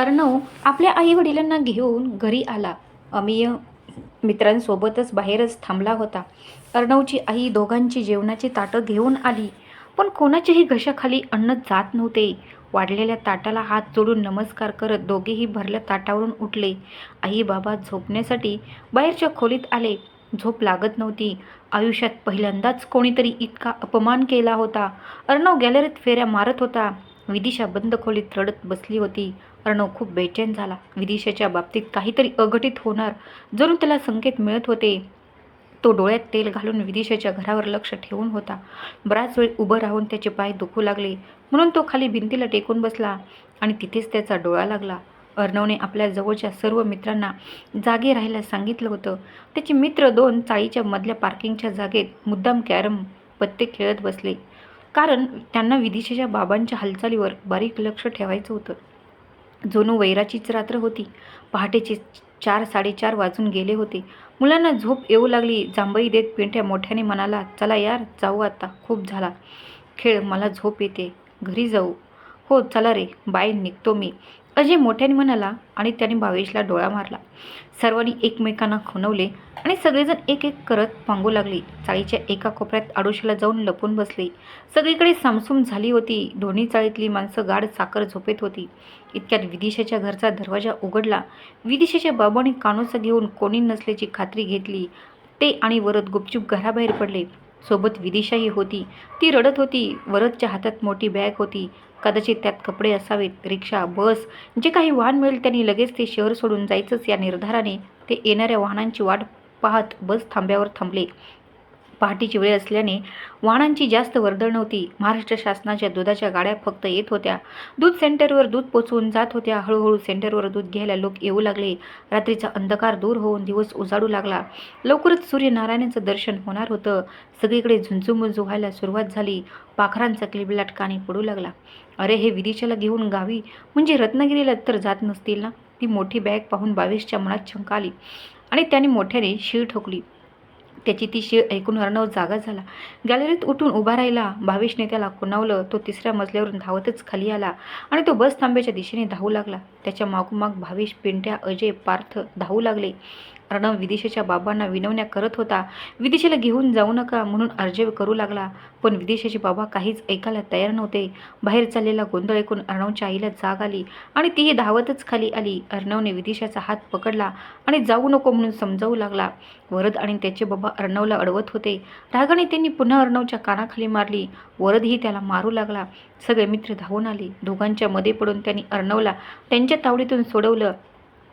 अर्णव आपल्या आई वडिलांना घेऊन घरी आला. अमीय मित्रांसोबतच बाहेरच थांबला होता. अर्णवची आई दोघांची जेवणाची ताटं घेऊन आली. पण कोणाच्याही घशाखाली अन्न जात नव्हते. वाढलेल्या ताटाला हात जोडून नमस्कार करत दोघेही भरल्या ताटावरून उठले. आई बाबा झोपण्यासाठी बाहेरच्या खोलीत आले. झोप लागत नव्हती. आयुष्यात पहिल्यांदाच कोणीतरी इतका अपमान केला होता. अर्णव गॅलरीत फेऱ्या मारत होता. विदिशा बंद खोलीत रडत बसली होती. अर्णव खूप बेचैन झाला. विदिशाच्या बाबतीत काहीतरी अघटित होणार जणू त्याला संकेत मिळत होते. तो डोळ्यात तेल घालून विदिशाच्या घरावर लक्ष ठेवून होता. बराच वेळ उभं राहून त्याचे पाय दुखू लागले. म्हणून तो खाली भिंतीला टेकून बसला आणि तिथेच त्याचा डोळा लागला. अर्णवने आपल्या जवळच्या सर्व मित्रांना जागे राहायला सांगितलं होतं. त्याचे मित्र दोन चाळीच्या मधल्या पार्किंगच्या जागेत मुद्दाम कॅरम पत्ते खेळत बसले. कारण त्यांना विदिशेच्या बाबांच्या हालचालीवर बारीक लक्ष ठेवायचं होतं. जणू वैराचीच रात्र होती. पहाटेचे चार साडेचार वाजून गेले होते. मुलांना झोप येऊ लागली. जांभई देत पिंट्या मोठ्याने म्हणाला चला यार जाऊ आता. खूप झाला. खेळ मला झोप येते. घरी जाऊ. हो चला रे. बाय निघतो मी. अजय मोठ्याने म्हणाला आणि त्याने भावेशला डोळा मारला. सर्वांनी एकमेकांना खुनवले आणि सगळेजण एक एक करत पांगू लागले. चाळीच्या एका कोपऱ्यात आडोशीला जाऊन लपून बसले. सगळीकडे सामसूम झाली होती. दोन्ही चाळीतली माणसं गाढ साखर झोपेत होती. इतक्यात विदिशाच्या घरचा दरवाजा उघडला. विदिशाच्या बाबांनी कानोसा घेऊन कोणी नसल्याची खात्री घेतली. ते आणि वरद गुपचूप घराबाहेर पडले. सोबत विदिशाही होती. ती रडत होती. वरदच्या हातात मोठी बॅग होती. कदाचित त्यात कपडे असावेत रिक्षा बस जे काही वाहन मिळेल त्यांनी लगेच ते शहर सोडून जायचंच या निर्धाराने ते येणाऱ्या वाहनांची वाट पाहत बस थांब्यावर थांबले. पहाटेची वेळ असल्याने वाहनांची जास्त वर्दळ नव्हती. महाराष्ट्र शासनाच्या दुधाच्या गाड्या फक्त येत होत्या. दूध सेंटरवर दूध पोचवून जात होत्या. हळूहळू सेंटरवर दूध घ्यायला लोक येऊ लागले. रात्रीचा अंधकार दूर होऊन दिवस उजाडू लागला. लवकरच सूर्यनारायणाचं दर्शन होणार होतं. सगळीकडे झुंजूमुंजू व्हायला सुरुवात झाली. पाखरांचा किलबिलाट कानी पडू लागला. अरे हे विदिशाला घेऊन गावी? म्हणजे रत्नागिरीला तर जात नसतील ना? ती मोठी बॅग पाहून बावीसच्या मनात शंका आली. आणि त्याने मोठ्याने शीळ ठोकली. त्याची ती शिळ ऐकून अर्णव जागा झाला. गॅलरीत उठून उभा राहिला. भावेशने त्याला कुणावलं तो तिसऱ्या मजल्यावरून धावतच खाली आला आणि तो बस थांब्याच्या दिशेने धावू लागला. त्याच्या मागोमाग भावेश पिंट्या अजय पार्थ धावू लागले. अर्णव विदिशेच्या बाबांना विनवण्या करत होता. विदिशेला घेऊन जाऊ नका म्हणून अर्ज करू लागला. पण विदिशेचे बाबा काहीच ऐकायला तयार नव्हते. बाहेर चाललेला गोंधळ ऐकून अर्णवच्या आईला जाग आली आणि तीही धावतच खाली आली. अर्णवने विदिशाचा हात पकडला आणि जाऊ नको म्हणून समजावू लागला. वरद आणि त्याचे बाबा अर्णवला अडवत होते. रागाने त्यांनी पुन्हा अर्णवच्या कानाखाली मारली. वरदही त्याला मारू लागला. सगळे मित्र धावून आले. दोघांच्या मध्ये पडून त्यांनी अर्णवला त्यांच्या तावडीतून सोडवलं.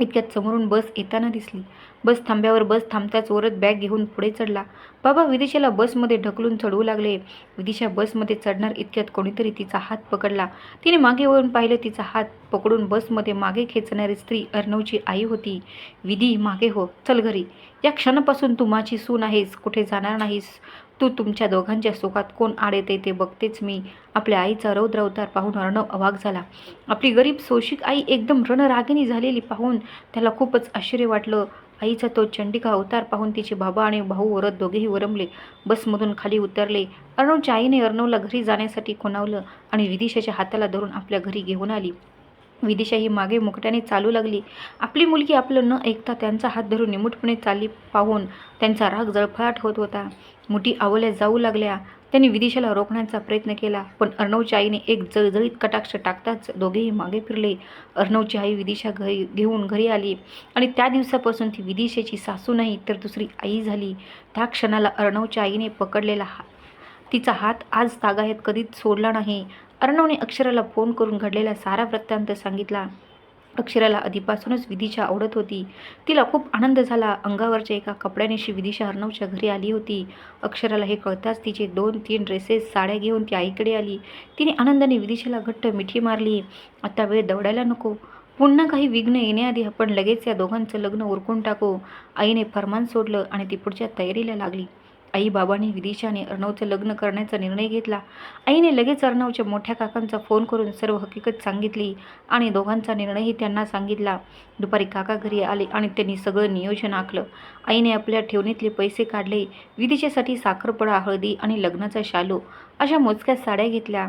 इतक्यात समोरून बस येताना दिसली. बस थांब्यावर बस थांबताच ओरत बॅग घेऊन पुढे चढला. बाबा विदिशाला बसमध्ये ढकलून चढवू लागले. विदिशा बसमध्ये चढणार इतक्यात कोणीतरी तिचा हात पकडला. तिने मागे वळून पाहिलं तिचा हात पकडून बसमध्ये मागे खेचणारी स्त्री अर्णवची आई होती. विधी मागे हो चल घरी. या क्षणापासून तू माझी सून आहेस. कुठे जाणार नाहीस? तू तुमच्या दोघांच्या सुखात कोण आड येते ते बघतेच मी. आपल्या आईचा रौद्र अवतार पाहून अर्णव अवाक झाला. आपली गरीब सोशिक आई एकदम रणरागिणी झालेली पाहून त्याला खूपच आश्चर्य वाटलं. आईचा तो चंडिका अवतार पाहून तिचे बाबा आणि भाऊ वरत दोघेही वरमले. बसमधून खाली उतरले. अर्णवच्या आईने अर्णवला घरी जाण्यासाठी खुणावलं आणि विदिशाच्या हाताला धरून आपल्या घरी घेऊन आली. विदिशा ही मागे मुकट्याने चालू लागली. आपली मुलगी आपलं न ऐकता त्यांचा हात धरून निमूटपणे चालली पाहून त्यांचा राग जळफळाट होत होता. मुठी आवल्या जाऊ लागल्या. त्यांनी विदिशाला रोखण्याचा प्रयत्न केला पण अर्णवच्या आईने एक जळजळीत कटाक्ष टाकताच दोघेही मागे फिरले. अर्णवची आई विदिशा घरी घेऊन घरी आली आणि त्या दिवसापासून ती विदिशेची सासू नाही तर दुसरी आई झाली. त्या क्षणाला अर्णवच्या आईने पकडलेला हा तिचा हात आज तागायत कधीच सोडला नाही. अर्णवने अक्षराला फोन करून घडलेला सारा वृत्तांत सांगितला. अक्षराला आधीपासूनच विधीशा आवडत होती. तिला खूप आनंद झाला. अंगावरच्या एका कपड्यानेशी विदिशा अर्णवच्या घरी आली होती. अक्षराला हे कळताच तिचे दोन तीन ड्रेसेस साड्या घेऊन ती आईकडे आली. तिने आनंदाने विदिशाला घट्ट मिठी मारली. आता वेळ दौडायला नको. पुन्हा काही विघ्न येण्याआधी आपण लगेच या दोघांचं लग्न उरकून टाकू. आईने फरमान सोडलं आणि ती पुढच्या तयारीला लागली. आई बाबांनी विदिशाने अर्णवचं लग्न करण्याचा निर्णय घेतला. आईने लगेच अर्णवच्या मोठ्या काकांचा फोन करून सर्व हकीकत सांगितली आणि दोघांचा निर्णयही त्यांना सांगितला. दुपारी काका घरी आले आणि त्यांनी सगळं नियोजन आखलं. आईने आपल्या ठेवणीतले पैसे काढले विदिशेसाठी साखरपडा हळदी आणि लग्नाचा शालू अशा मोजक्या साड्या घेतल्या.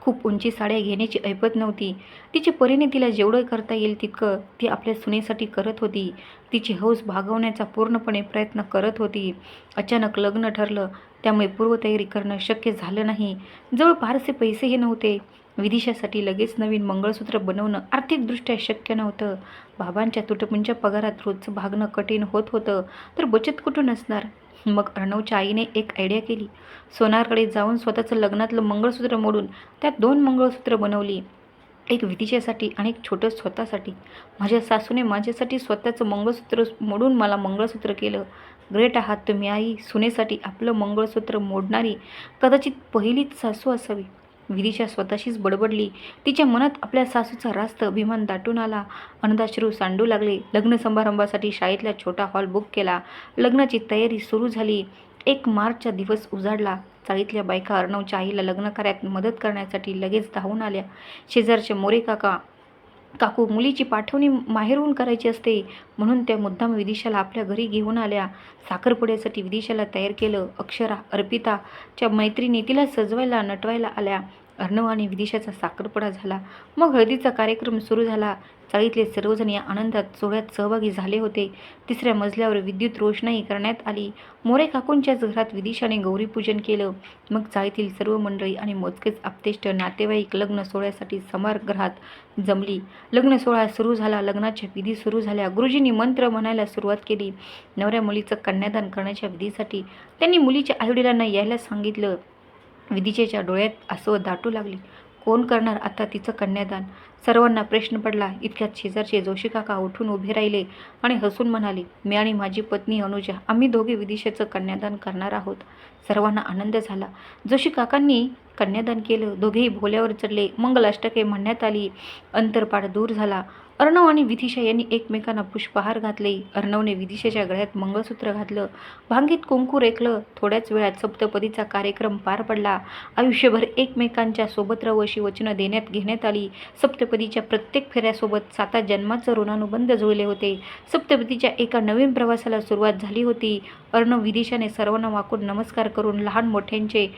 खूप उंची साड्या घेण्याची ऐपत नव्हती. तिचे परीने तिला जेवढं करता येईल तितकं ती आपल्या सुनेसाठी करत होती. तिची हौस भागवण्याचा पूर्णपणे प्रयत्न करत होती. अचानक लग्न ठरलं. त्यामुळे पूर्वतयारी करणं शक्य झालं नाही. जवळ फारसे पैसेही नव्हते. विदिशासाठी लगेच नवीन मंगळसूत्र बनवणं आर्थिकदृष्ट्या शक्य नव्हतं. बाबांच्या तुटपुंच्या पगारात रोजचं भागणं कठीण होत होतं. तर बचत कुठून असणार मग अर्णवच्या आईने एक आयडिया केली. सोनारकडे जाऊन स्वतःचं लग्नातलं मंगळसूत्र मोडून त्यात दोन मंगळसूत्र बनवली. एक विदिशेसाठी आणि एक छोटं स्वतःसाठी. माझ्या सासूने माझ्यासाठी स्वतःचं मंगळसूत्र मोडून मला मंगळसूत्र केलं. ग्रेट आहात तुम्ही आई. सुनेसाठी आपलं मंगळसूत्र मोडणारी कदाचित पहिलीच सासू असावी. विदिशा स्वतःशीच बडबडली. तिच्या मनात आपल्या सासूचा रास्त अभिमान दाटून आला. अनदाश्रू सांडू लागले. लग्न समारंभासाठी शाळेतला छोटा हॉल बुक केला. लग्नाची तयारी सुरू झाली. एक मार्चचा दिवस उजाडला. चाळीतल्या बायका अर्णवच्या आईला लग्न कार्यात मदत करण्यासाठी लगेच धावून आल्या. शेजारचे मोरे काका काकू मुलीची पाठवणी माहेरून करायची असते म्हणून त्या मुद्दाम विदिशाला आपल्या घरी घेऊन आल्या. साखरपुड्यासाठी विदिशाला तयार केलं अक्षरा अर्पिताच्या मैत्रिणी तिला सजवायला नटवायला आल्या. अर्णव आणि विदिशाचा साखरपुडा झाला. मग हळदीचा कार्यक्रम सुरू झाला. चाळीतले सर्वजण या आनंदात सोहळ्यात सहभागी झाले होते. तिसऱ्या मजल्यावर विद्युत रोषणाई करण्यात आली. मोरे काकूंच्याच घरात विदिशाने गौरीपूजन केलं. मग चाळीतील सर्व मंडळी आणि मोजकेच आपतेष्ट नातेवाईक लग्न सोहळ्यासाठी समारगृहात जमली. लग्न सोहळा सुरू झाला. लग्नाच्या विधी सुरू झाल्या. गुरुजींनी मंत्र म्हणायला सुरुवात केली. नवऱ्या मुलीचं कन्यादान करण्याच्या विधीसाठी त्यांनी मुलीच्या आईवडिलांना यायला सांगितलं. विदिशेच्या डोळ्यात आसव दाटू लागली. कोण करणार आता तिचं कन्यादान? सर्वांना प्रश्न पडला. इतक्यात शेजारचे जोशी काका उठून उभे राहिले आणि हसून म्हणाले मी आणि माझी पत्नी अनुजा आम्ही दोघे विदिशेचं कन्यादान करणार आहोत. सर्वांना आनंद झाला. जोशी काकांनी कन्यादान केलं. दोघेही भोल्यावर चढले. मंगलाष्टके म्हणण्यात आली. अंतरपाठ दूर झाला. अर्णव आणि विदिशा यांनी एकमेकांना पुष्पहार घातले. अर्णवने विदिशेच्या गळ्यात मंगळसूत्र घातलं. भांगीत कुंकू रेखलं. थोड्याच वेळात सप्तपदीचा कार्यक्रम पार पडला. आयुष्यभर एकमेकांच्या सोबत राहू अशी वचनं देण्यात घेण्यात आली. सप्तपदीच्या प्रत्येक फेऱ्यासोबत साता जन्माचं ऋणानुबंध जुळले होते. सप्तपदीच्या एका नवीन प्रवासाला सुरुवात झाली होती. अर्णव विदिशाने सर्वांना वाकून नमस्कार करून लहान मोठ्यांचे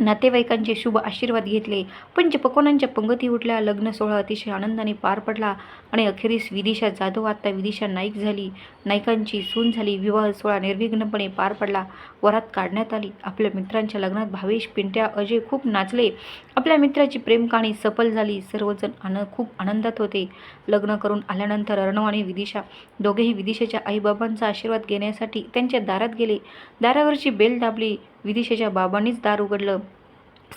नातेवाईकांचे शुभ आशीर्वाद घेतले. पंचपक्वानांच्या पंगती उठल्या लग्न सोहळा अतिशय आनंदाने पार पडला आणि अखेरीस विदिशा जाधव आता विदिशा नाईक झाली. नायकांची सून झाली विवाह सोहळा निर्विघ्नपणे पार पडला. वरात काढण्यात आली. आपल्या मित्रांच्या लग्नात भावेश पिंट्या अजय खूप नाचले. आपल्या मित्राची प्रेमकहाणी सफल झाली. सर्वजण आन खूप आनंदात होते. लग्न करून आल्यानंतर अर्णव आणि विदिशा दोघेही विदिशाच्या आईबाबांचा आशीर्वाद घेण्यासाठी त्यांच्या दारात गेले. दारावरची बेल दाबली. विदिशेच्या बाबांनीच दार उघडलं.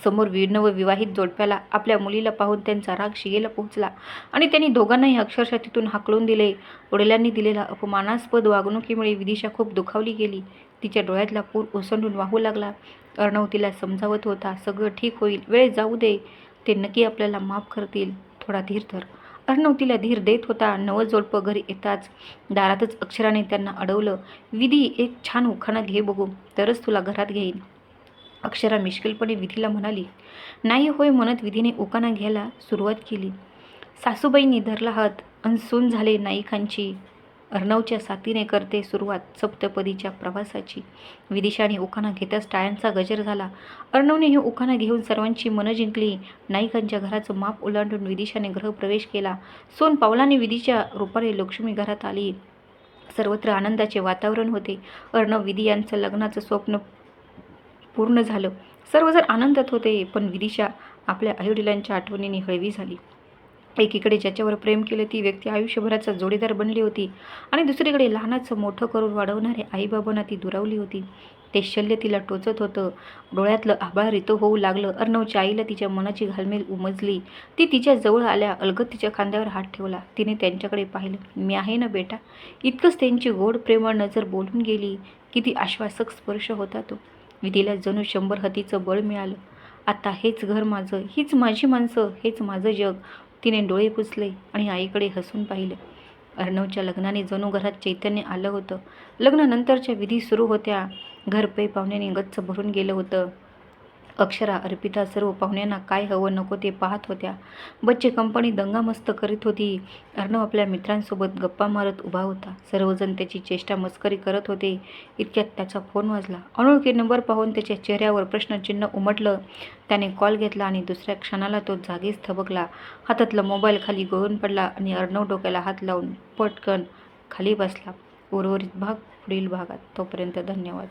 समोर विवाहित जोडप्याला आपल्या मुलीला पाहून त्यांचा राग शिगेला पोहोचला आणि त्यांनी दोघांनाही अक्षरशः तिथून हाकलून दिले. वडिलांनी दिलेला अपमानास्पद वागणुकीमुळे विदिशा खूप दुखावली गेली. तिच्या डोळ्यातला पूर ओसंडून वाहू लागला. अर्णव तिला समजावत होता सगळं ठीक होईल. वेळ जाऊ दे. ते नक्की आपल्याला माफ करतील. थोडा धीर धर. अर्णव तिला धीर देत होता. नवं घरी येताच दारातच अक्षराने त्यांना अडवलं विधी एक छान उखाणा घे बघू तरच तुला घरात घेईन. अक्षरा मिश्किलपणे विधीला म्हणाली नाही होय म्हणत विधीने उकाना घ्यायला सुरुवात केली. सासूबाईंनी धरला हात अनसून झाले नाईकांची. अर्णवच्या साथीने करते सुरुवात सप्तपदीच्या प्रवासाची. विदिशाने उखाणा घेताच टाळ्यांचा गजर झाला. अर्णवने हे उखाणा घेऊन सर्वांची मनं जिंकली. नाईकांच्या घराचं माप ओलांडून विदिशाने गृहप्रवेश केला. सोन पावलाने विधीच्या रूपाने लक्ष्मी घरात आली. सर्वत्र आनंदाचे वातावरण होते. अर्णव विधी यांचं लग्नाचं स्वप्न पूर्ण झालं. सर्वजण आनंदात होते पण विदिशा आपल्या आईवडिलांच्या आठवणीने हळवी झाली. एकीकडे ज्याच्यावर प्रेम केलं ती व्यक्ती आयुष्यभराचा जोडीदार बनली होती. आणि दुसरीकडे लहानाचं मोठं करून वाढवणारे आईबाबांना ती दुरावली होती. ते शल्य तिला टोचत होतं. डोळ्यातलं आभाळ रितं होऊ लागलं. अर्णवच्या आईला तिच्या मनाची घालमेल उमजली. ती तिच्या जवळ आल्या अलगत तिच्या खांद्यावर हात ठेवला. तिने त्यांच्याकडे पाहिलं मी आहे ना बेटा? इतकंच त्यांची गोड प्रेमळ नजर बोलून गेली किती आश्वासक स्पर्श होता तो. विधीला जणू शंभर हतीचं बळ मिळालं. आता हेच घर माझं हीच माझी माणसं हेच माझं जग. तिने डोळे पुसले आणि आईकडे हसून पाहिलं. अर्णवच्या लग्नाने जणू घरात चैतन्य आलं होतं. लग्नानंतरच्या विधी सुरू होत्या. घर पे पाहुण्याने गच्च भरून गेलं होतं. अक्षरा अर्पिता सर्व पाहुण्यांना काय हवं नको ते पाहत होत्या. बच्चे कंपनी दंगामस्त करीत होती. अर्णव आपल्या मित्रांसोबत गप्पा मारत उभा होता. सर्वजण त्याची चेष्टा मस्करी करत होते. इतक्यात त्याचा फोन वाजला. अनोळखी नंबर पाहून त्याच्या चेहऱ्यावर प्रश्नचिन्ह उमटलं. त्याने कॉल घेतला आणि दुसऱ्या क्षणाला तो जागीच थबकला. हातातला मोबाईल खाली गळून पडला आणि अर्णव डोक्याला हात लावून पटकन खाली बसला. उर्वरित भाग पुढील भागात. तोपर्यंत धन्यवाद.